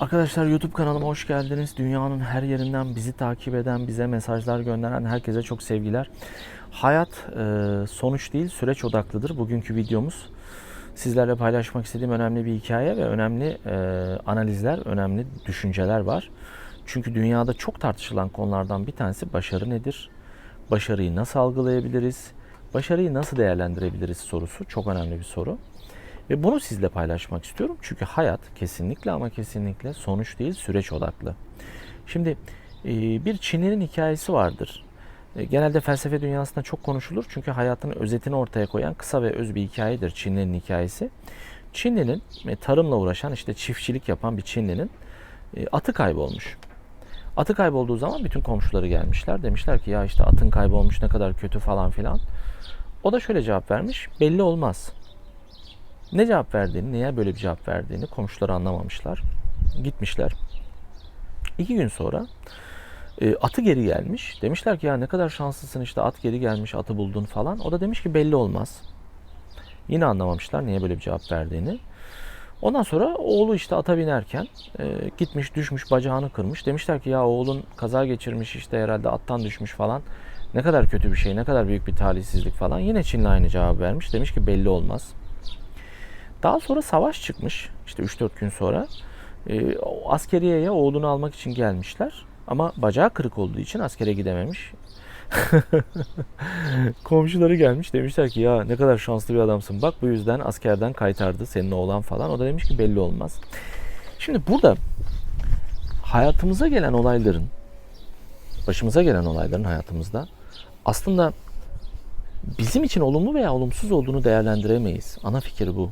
Arkadaşlar YouTube kanalıma hoş geldiniz. Dünyanın her yerinden bizi takip eden, bize mesajlar gönderen herkese çok sevgiler. Hayat e, sonuç değil, süreç odaklıdır. Bugünkü videomuz sizlerle paylaşmak istediğim önemli bir hikaye ve önemli e, analizler, önemli düşünceler var. Çünkü dünyada çok tartışılan konulardan bir tanesi başarı nedir? Başarıyı nasıl algılayabiliriz? Başarıyı nasıl değerlendirebiliriz sorusu çok önemli bir soru. Ve bunu sizle paylaşmak istiyorum. Çünkü hayat kesinlikle ama kesinlikle sonuç değil süreç odaklı. Şimdi e, bir Çinli'nin hikayesi vardır. E, Genelde felsefe dünyasında çok konuşulur. Çünkü hayatın özetini ortaya koyan kısa ve öz bir hikayedir Çinli'nin hikayesi. Çinli'nin e, tarımla uğraşan işte çiftçilik yapan bir Çinli'nin atı kaybolmuş. Atı kaybolduğu zaman bütün komşuları gelmişler. Demişler ki ya işte atın kaybolmuş ne kadar kötü falan filan. O da şöyle cevap vermiş. Belli olmaz. Ne cevap verdiğini, niye böyle bir cevap verdiğini komşuları anlamamışlar. Gitmişler. İki gün sonra e, atı geri gelmiş. Demişler ki ya ne kadar şanslısın işte at geri gelmiş, atı buldun falan. O da demiş ki belli olmaz. Yine anlamamışlar niye böyle bir cevap verdiğini. Ondan sonra oğlu işte ata binerken e, gitmiş düşmüş bacağını kırmış. Demişler ki ya oğlun kaza geçirmiş işte herhalde attan düşmüş falan. Ne kadar kötü bir şey, ne kadar büyük bir talihsizlik falan. Yine Çinli aynı cevabı vermiş. Demiş ki belli olmaz. Daha sonra savaş çıkmış. İşte 3-4 gün sonra. E, o askeriyeye oğlunu almak için gelmişler. Ama bacağı kırık olduğu için askere gidememiş. Komşuları gelmiş demişler ki ya ne kadar şanslı bir adamsın. Bak bu yüzden askerden kaytardı senin oğlan falan. O da demiş ki belli olmaz. Şimdi burada hayatımıza gelen olayların başımıza gelen olayların hayatımızda aslında bizim için olumlu veya olumsuz olduğunu değerlendiremeyiz. Ana fikir bu.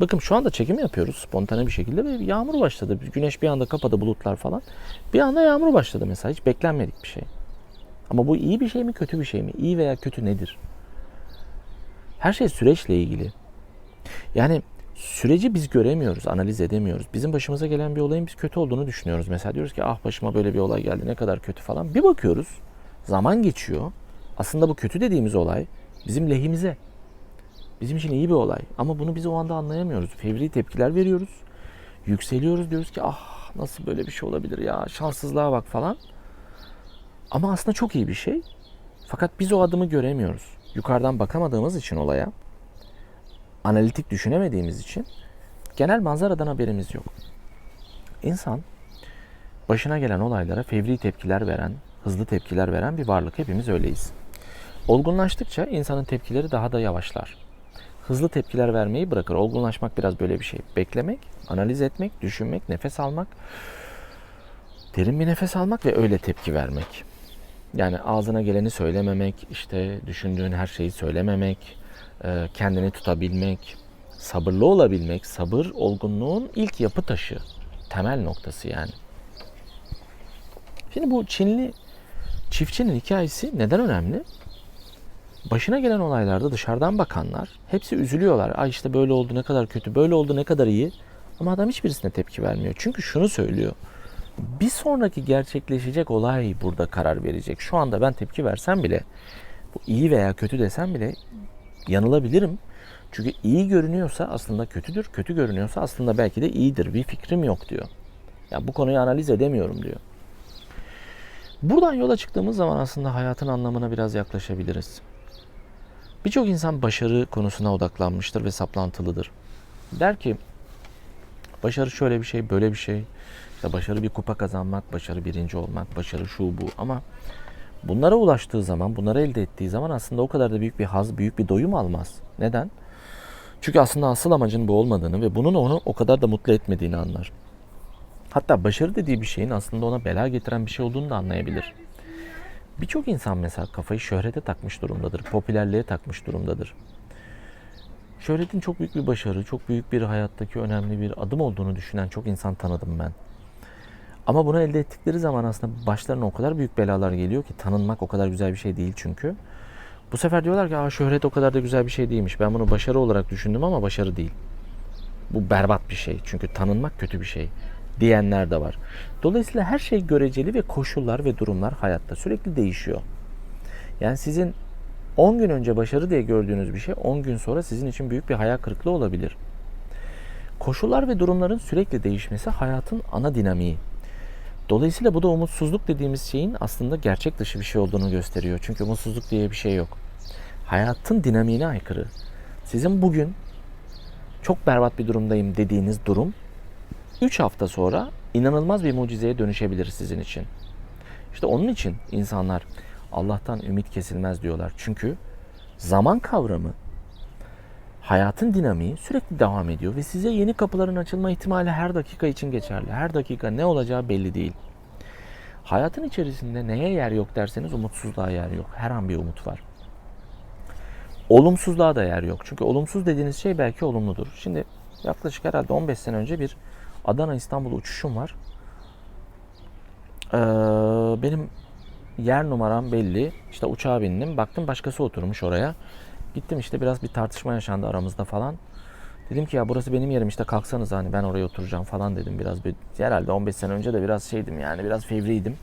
Bakın şu anda çekim yapıyoruz spontane bir şekilde ve yağmur başladı. Güneş bir anda kapadı bulutlar falan. Bir anda yağmur başladı mesela. Hiç beklenmedik bir şey. Ama bu iyi bir şey mi kötü bir şey mi? İyi veya kötü nedir? Her şey süreçle ilgili. Yani süreci biz göremiyoruz, analiz edemiyoruz. Bizim başımıza gelen bir olayın biz kötü olduğunu düşünüyoruz. Mesela diyoruz ki ah başıma böyle bir olay geldi ne kadar kötü falan. Bir bakıyoruz zaman geçiyor. Aslında bu kötü dediğimiz olay bizim lehimize. Bizim için iyi bir olay. Ama bunu biz o anda anlayamıyoruz. Fevri tepkiler veriyoruz. Yükseliyoruz diyoruz ki ah nasıl böyle bir şey olabilir ya şanssızlığa bak falan. Ama aslında çok iyi bir şey. Fakat biz o adımı göremiyoruz. Yukarıdan bakamadığımız için olaya, analitik düşünemediğimiz için genel manzaradan haberimiz yok. İnsan başına gelen olaylara fevri tepkiler veren, hızlı tepkiler veren bir varlık. Hepimiz öyleyiz. Olgunlaştıkça insanın tepkileri daha da yavaşlar. Hızlı tepkiler vermeyi bırakır. Olgunlaşmak biraz böyle bir şey. Beklemek, analiz etmek, düşünmek, nefes almak, derin bir nefes almak ve öyle tepki vermek. Yani ağzına geleni söylememek, işte düşündüğün her şeyi söylememek, e, kendini tutabilmek, sabırlı olabilmek, sabır olgunluğun ilk yapı taşı, temel noktası yani. Şimdi bu Çinli çiftçinin hikayesi neden önemli? Başına gelen olaylarda dışarıdan bakanlar hepsi üzülüyorlar. Ay işte böyle oldu ne kadar kötü, böyle oldu ne kadar iyi. Ama adam hiçbirisine tepki vermiyor. Çünkü şunu söylüyor. Bir sonraki gerçekleşecek olay burada karar verecek. Şu anda ben tepki versem bile, bu iyi veya kötü desem bile yanılabilirim. Çünkü iyi görünüyorsa aslında kötüdür, kötü görünüyorsa aslında belki de iyidir. Bir fikrim yok diyor. Ya bu konuyu analiz edemiyorum diyor. Buradan yola çıktığımız zaman aslında hayatın anlamına biraz yaklaşabiliriz. Birçok insan başarı konusuna odaklanmıştır ve saplantılıdır. Der ki başarı şöyle bir şey, böyle bir şey. İşte başarı bir kupa kazanmak, başarı birinci olmak, başarı şu bu ama bunlara ulaştığı zaman, bunları elde ettiği zaman aslında o kadar da büyük bir haz, büyük bir doyum almaz. Neden? Çünkü aslında asıl amacın bu olmadığını ve bunun onu o kadar da mutlu etmediğini anlar. Hatta başarı dediği bir şeyin aslında ona bela getiren bir şey olduğunu da anlayabilir. Birçok insan mesela kafayı şöhrete takmış durumdadır, popülerliğe takmış durumdadır. Şöhretin çok büyük bir başarı, çok büyük bir hayattaki önemli bir adım olduğunu düşünen çok insan tanıdım ben. Ama bunu elde ettikleri zaman aslında başlarına o kadar büyük belalar geliyor ki tanınmak o kadar güzel bir şey değil çünkü. Bu sefer diyorlar ki Aa, şöhret o kadar da güzel bir şey değilmiş. Ben bunu başarı olarak düşündüm ama başarı değil. Bu berbat bir şey. Çünkü tanınmak kötü bir şey diyenler de var. Dolayısıyla her şey göreceli ve koşullar ve durumlar hayatta sürekli değişiyor. Yani sizin 10 gün önce başarı diye gördüğünüz bir şey 10 gün sonra sizin için büyük bir hayal kırıklığı olabilir. Koşullar ve durumların sürekli değişmesi hayatın ana dinamiği. Dolayısıyla bu da umutsuzluk dediğimiz şeyin aslında gerçek dışı bir şey olduğunu gösteriyor. Çünkü umutsuzluk diye bir şey yok. Hayatın dinamiğine aykırı. Sizin bugün çok berbat bir durumdayım dediğiniz durum 3 hafta sonra inanılmaz bir mucizeye dönüşebilir sizin için. İşte onun için insanlar Allah'tan ümit kesilmez diyorlar. Çünkü zaman kavramı hayatın dinamiği sürekli devam ediyor ve size yeni kapıların açılma ihtimali her dakika için geçerli. Her dakika ne olacağı belli değil. Hayatın içerisinde neye yer yok derseniz umutsuzluğa yer yok. Her an bir umut var. Olumsuzluğa da yer yok. Çünkü olumsuz dediğiniz şey belki olumludur. Şimdi yaklaşık herhalde 15 sene önce bir Adana İstanbul uçuşum var. Ee, benim yer numaram belli. İşte uçağa bindim. Baktım başkası oturmuş oraya. Gittim işte biraz bir tartışma yaşandı aramızda falan. Dedim ki ya burası benim yerim işte kalksanız hani ben oraya oturacağım falan dedim. Biraz bir, herhalde 15 sene önce de biraz şeydim yani biraz fevriydim.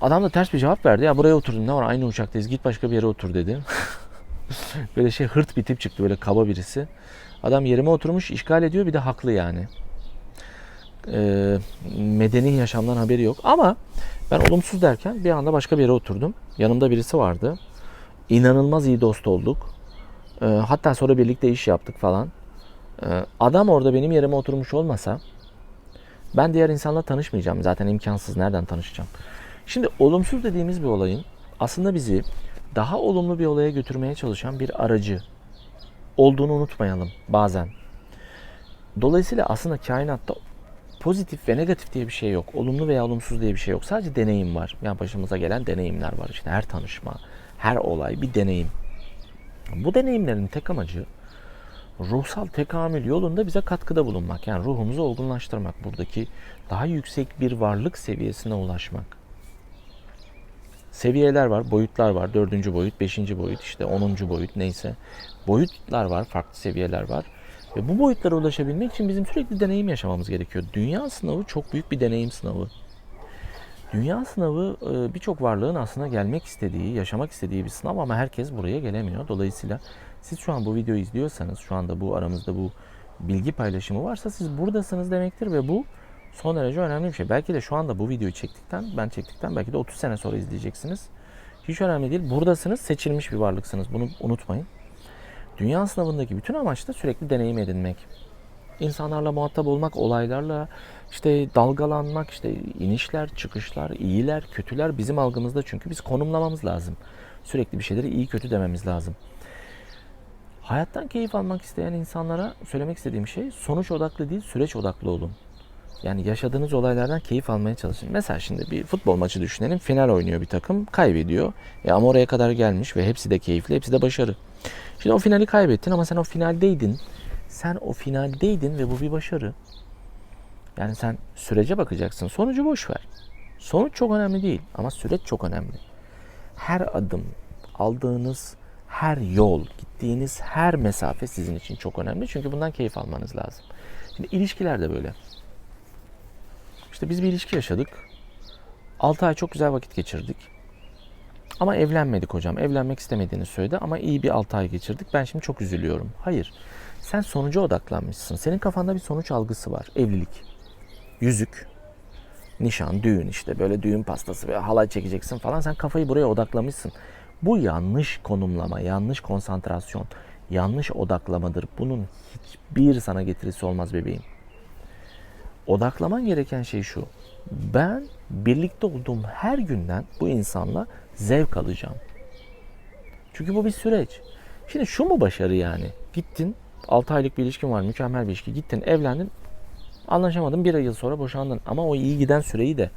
Adam da ters bir cevap verdi. Ya buraya oturdun ne var aynı uçaktayız git başka bir yere otur dedi. böyle şey hırt bir tip çıktı böyle kaba birisi. Adam yerime oturmuş işgal ediyor bir de haklı yani. Ee, medeni yaşamdan haberi yok. Ama ben olumsuz derken bir anda başka bir yere oturdum. Yanımda birisi vardı. İnanılmaz iyi dost olduk. Ee, hatta sonra birlikte iş yaptık falan. Ee, adam orada benim yerime oturmuş olmasa ben diğer insanla tanışmayacağım. Zaten imkansız. Nereden tanışacağım? Şimdi olumsuz dediğimiz bir olayın aslında bizi daha olumlu bir olaya götürmeye çalışan bir aracı olduğunu unutmayalım bazen. Dolayısıyla aslında kainatta pozitif ve negatif diye bir şey yok. Olumlu veya olumsuz diye bir şey yok. Sadece deneyim var. Yani başımıza gelen deneyimler var. İşte her tanışma, her olay bir deneyim. Bu deneyimlerin tek amacı ruhsal tekamül yolunda bize katkıda bulunmak. Yani ruhumuzu olgunlaştırmak. Buradaki daha yüksek bir varlık seviyesine ulaşmak. Seviyeler var, boyutlar var. Dördüncü boyut, beşinci boyut, işte onuncu boyut neyse. Boyutlar var, farklı seviyeler var. Ve bu boyutlara ulaşabilmek için bizim sürekli deneyim yaşamamız gerekiyor. Dünya sınavı çok büyük bir deneyim sınavı. Dünya sınavı e, birçok varlığın aslında gelmek istediği, yaşamak istediği bir sınav ama herkes buraya gelemiyor. Dolayısıyla siz şu an bu videoyu izliyorsanız, şu anda bu aramızda bu bilgi paylaşımı varsa siz buradasınız demektir ve bu son derece önemli bir şey. Belki de şu anda bu videoyu çektikten, ben çektikten belki de 30 sene sonra izleyeceksiniz. Hiç önemli değil. Buradasınız, seçilmiş bir varlıksınız. Bunu unutmayın. Dünya sınavındaki bütün amaç da sürekli deneyim edinmek. İnsanlarla muhatap olmak, olaylarla işte dalgalanmak, işte inişler, çıkışlar, iyiler, kötüler bizim algımızda çünkü biz konumlamamız lazım. Sürekli bir şeyleri iyi kötü dememiz lazım. Hayattan keyif almak isteyen insanlara söylemek istediğim şey sonuç odaklı değil, süreç odaklı olun. Yani yaşadığınız olaylardan keyif almaya çalışın. Mesela şimdi bir futbol maçı düşünelim. Final oynuyor bir takım, kaybediyor. E ama oraya kadar gelmiş ve hepsi de keyifli, hepsi de başarı. Şimdi o finali kaybettin ama sen o finaldeydin. Sen o finaldeydin ve bu bir başarı. Yani sen sürece bakacaksın. Sonucu boş ver. Sonuç çok önemli değil ama süreç çok önemli. Her adım, aldığınız her yol, gittiğiniz her mesafe sizin için çok önemli. Çünkü bundan keyif almanız lazım. Şimdi ilişkiler de böyle. İşte biz bir ilişki yaşadık. 6 ay çok güzel vakit geçirdik. Ama evlenmedik hocam. Evlenmek istemediğini söyledi ama iyi bir 6 ay geçirdik. Ben şimdi çok üzülüyorum. Hayır. Sen sonuca odaklanmışsın. Senin kafanda bir sonuç algısı var. Evlilik, yüzük, nişan, düğün işte böyle düğün pastası ve halay çekeceksin falan. Sen kafayı buraya odaklamışsın. Bu yanlış konumlama, yanlış konsantrasyon, yanlış odaklamadır. Bunun hiçbir sana getirisi olmaz bebeğim. Odaklaman gereken şey şu. Ben birlikte olduğum her günden bu insanla zevk alacağım. Çünkü bu bir süreç. Şimdi şu mu başarı yani? Gittin 6 aylık bir ilişkin var, mükemmel bir ilişki. Gittin, evlendin, anlaşamadın, bir yıl sonra boşandın. Ama o iyi giden süreyi de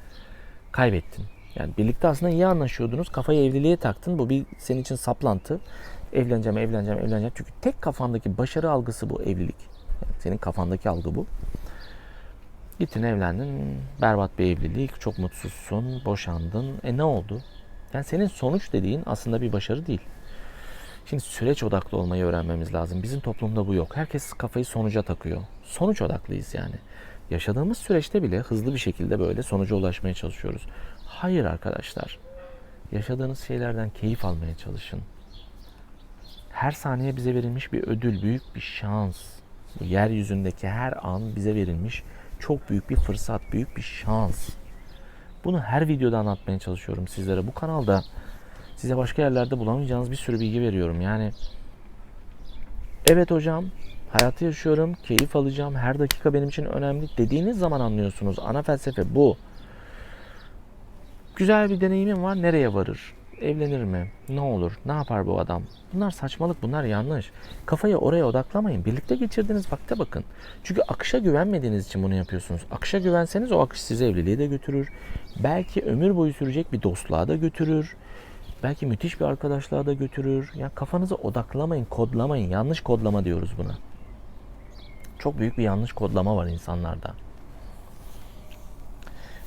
kaybettin. Yani birlikte aslında iyi anlaşıyordunuz. Kafayı evliliğe taktın. Bu bir senin için saplantı. Evleneceğim, evleneceğim, evleneceğim. Çünkü tek kafandaki başarı algısı bu evlilik. Yani senin kafandaki algı bu. Gittin evlendin, berbat bir evlilik, çok mutsuzsun, boşandın. E ne oldu? Yani senin sonuç dediğin aslında bir başarı değil. Şimdi süreç odaklı olmayı öğrenmemiz lazım. Bizim toplumda bu yok. Herkes kafayı sonuca takıyor. Sonuç odaklıyız yani. Yaşadığımız süreçte bile hızlı bir şekilde böyle sonuca ulaşmaya çalışıyoruz. Hayır arkadaşlar. Yaşadığınız şeylerden keyif almaya çalışın. Her saniye bize verilmiş bir ödül, büyük bir şans. Bu yeryüzündeki her an bize verilmiş çok büyük bir fırsat, büyük bir şans. Bunu her videoda anlatmaya çalışıyorum sizlere. Bu kanalda size başka yerlerde bulamayacağınız bir sürü bilgi veriyorum. Yani evet hocam hayatı yaşıyorum, keyif alacağım, her dakika benim için önemli dediğiniz zaman anlıyorsunuz. Ana felsefe bu. Güzel bir deneyimim var, nereye varır? Evlenir mi? Ne olur? Ne yapar bu adam? Bunlar saçmalık, bunlar yanlış. Kafayı oraya odaklamayın. Birlikte geçirdiğiniz vakte bakın. Çünkü akışa güvenmediğiniz için bunu yapıyorsunuz. Akışa güvenseniz o akış sizi evliliğe de götürür. Belki ömür boyu sürecek bir dostluğa da götürür. Belki müthiş bir arkadaşlığa da götürür. Yani kafanızı odaklamayın, kodlamayın. Yanlış kodlama diyoruz buna. Çok büyük bir yanlış kodlama var insanlarda.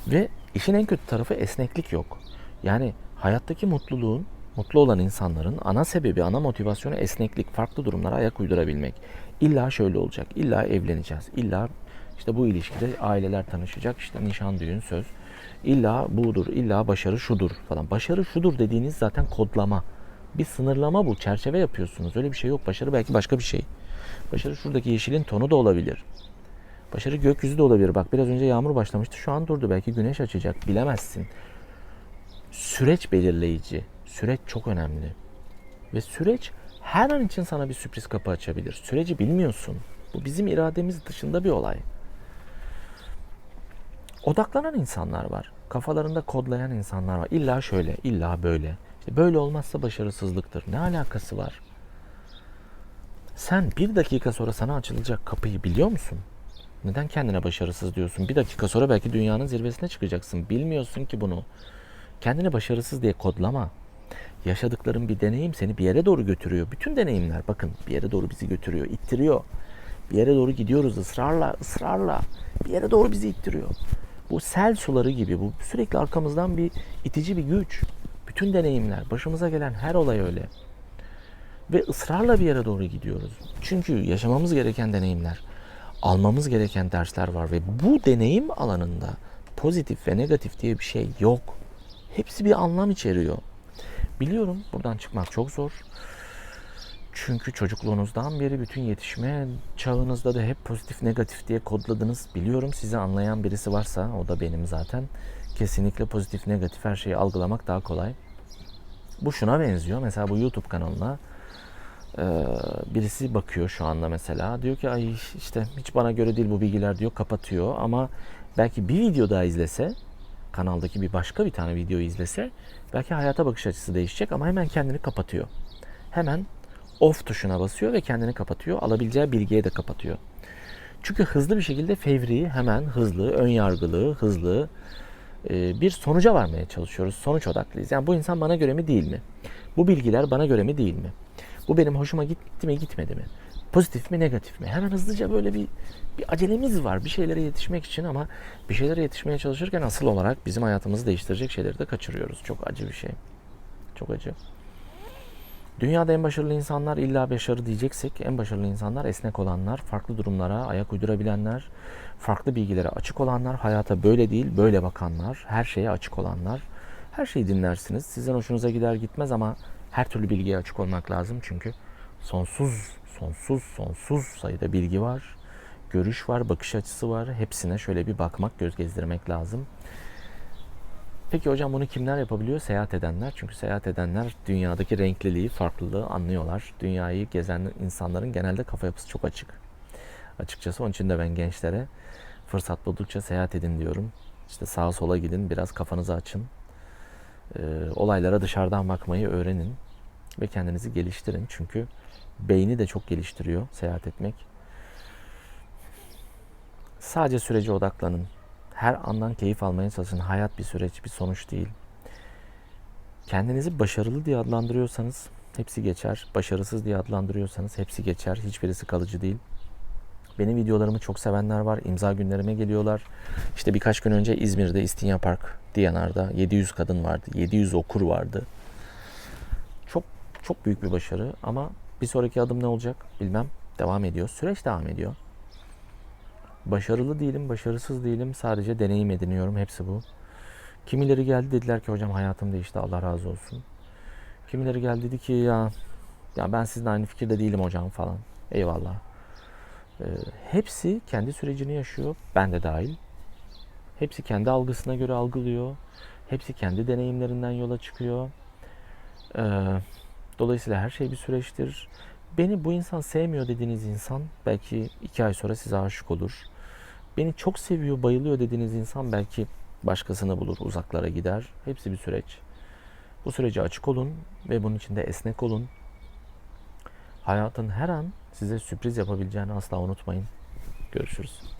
Ve işin en kötü tarafı esneklik yok. Yani hayattaki mutluluğun, mutlu olan insanların ana sebebi, ana motivasyonu esneklik, farklı durumlara ayak uydurabilmek. İlla şöyle olacak, illa evleneceğiz, illa işte bu ilişkide aileler tanışacak, işte nişan, düğün, söz. İlla budur, illa başarı şudur falan. Başarı şudur dediğiniz zaten kodlama. Bir sınırlama bu, çerçeve yapıyorsunuz. Öyle bir şey yok. Başarı belki başka bir şey. Başarı şuradaki yeşilin tonu da olabilir. Başarı gökyüzü de olabilir. Bak biraz önce yağmur başlamıştı. Şu an durdu. Belki güneş açacak. Bilemezsin. Süreç belirleyici. Süreç çok önemli. Ve süreç her an için sana bir sürpriz kapı açabilir. Süreci bilmiyorsun. Bu bizim irademiz dışında bir olay. Odaklanan insanlar var. Kafalarında kodlayan insanlar var. İlla şöyle, illa böyle. İşte böyle olmazsa başarısızlıktır. Ne alakası var? Sen bir dakika sonra sana açılacak kapıyı biliyor musun? Neden kendine başarısız diyorsun? Bir dakika sonra belki dünyanın zirvesine çıkacaksın. Bilmiyorsun ki bunu. Kendini başarısız diye kodlama. Yaşadıkların bir deneyim seni bir yere doğru götürüyor. Bütün deneyimler bakın bir yere doğru bizi götürüyor, ittiriyor. Bir yere doğru gidiyoruz ısrarla, ısrarla. Bir yere doğru bizi ittiriyor. Bu sel suları gibi, bu sürekli arkamızdan bir itici bir güç. Bütün deneyimler, başımıza gelen her olay öyle. Ve ısrarla bir yere doğru gidiyoruz. Çünkü yaşamamız gereken deneyimler, almamız gereken dersler var ve bu deneyim alanında pozitif ve negatif diye bir şey yok. Hepsi bir anlam içeriyor. Biliyorum buradan çıkmak çok zor. Çünkü çocukluğunuzdan beri bütün yetişme çağınızda da hep pozitif negatif diye kodladınız. Biliyorum sizi anlayan birisi varsa o da benim zaten. Kesinlikle pozitif negatif her şeyi algılamak daha kolay. Bu şuna benziyor. Mesela bu YouTube kanalına birisi bakıyor şu anda mesela. Diyor ki ay işte hiç bana göre değil bu bilgiler diyor kapatıyor. Ama belki bir video daha izlese kanaldaki bir başka bir tane video izlese belki hayata bakış açısı değişecek ama hemen kendini kapatıyor. Hemen off tuşuna basıyor ve kendini kapatıyor. Alabileceği bilgiye de kapatıyor. Çünkü hızlı bir şekilde fevri, hemen hızlı, ön yargılı, hızlı e, bir sonuca varmaya çalışıyoruz. Sonuç odaklıyız. Yani bu insan bana göre mi değil mi? Bu bilgiler bana göre mi değil mi? Bu benim hoşuma gitti mi gitmedi mi? Pozitif mi negatif mi? Hemen hızlıca böyle bir bir acelemiz var bir şeylere yetişmek için ama bir şeylere yetişmeye çalışırken asıl olarak bizim hayatımızı değiştirecek şeyleri de kaçırıyoruz. Çok acı bir şey. Çok acı. Dünyada en başarılı insanlar illa başarı diyeceksek en başarılı insanlar esnek olanlar, farklı durumlara ayak uydurabilenler, farklı bilgilere açık olanlar, hayata böyle değil böyle bakanlar, her şeye açık olanlar. Her şeyi dinlersiniz. Sizin hoşunuza gider gitmez ama her türlü bilgiye açık olmak lazım çünkü sonsuz, sonsuz, sonsuz sayıda bilgi var, görüş var, bakış açısı var. Hepsine şöyle bir bakmak, göz gezdirmek lazım. Peki hocam bunu kimler yapabiliyor? Seyahat edenler. Çünkü seyahat edenler dünyadaki renkliliği, farklılığı anlıyorlar. Dünyayı gezen insanların genelde kafa yapısı çok açık. Açıkçası onun için de ben gençlere fırsat buldukça seyahat edin diyorum. İşte sağa sola gidin, biraz kafanızı açın. Ee, olaylara dışarıdan bakmayı öğrenin ve kendinizi geliştirin. Çünkü beyni de çok geliştiriyor seyahat etmek. Sadece sürece odaklanın. Her andan keyif almaya çalışın. Hayat bir süreç, bir sonuç değil. Kendinizi başarılı diye adlandırıyorsanız hepsi geçer. Başarısız diye adlandırıyorsanız hepsi geçer. Hiçbirisi kalıcı değil. Benim videolarımı çok sevenler var. İmza günlerime geliyorlar. İşte birkaç gün önce İzmir'de İstinye Park Diyanar'da 700 kadın vardı. 700 okur vardı. Çok çok büyük bir başarı ama bir sonraki adım ne olacak bilmem. Devam ediyor. Süreç devam ediyor. Başarılı değilim, başarısız değilim. Sadece deneyim ediniyorum. Hepsi bu. Kimileri geldi dediler ki hocam hayatım değişti. Allah razı olsun. Kimileri geldi dedi ki ya ya ben sizinle aynı fikirde değilim hocam falan. Eyvallah. Ee, hepsi kendi sürecini yaşıyor. Ben de dahil. Hepsi kendi algısına göre algılıyor. Hepsi kendi deneyimlerinden yola çıkıyor. Ee, dolayısıyla her şey bir süreçtir. Beni bu insan sevmiyor dediğiniz insan belki iki ay sonra size aşık olur. Beni çok seviyor, bayılıyor dediğiniz insan belki başkasını bulur, uzaklara gider. Hepsi bir süreç. Bu sürece açık olun ve bunun içinde esnek olun. Hayatın her an size sürpriz yapabileceğini asla unutmayın. Görüşürüz.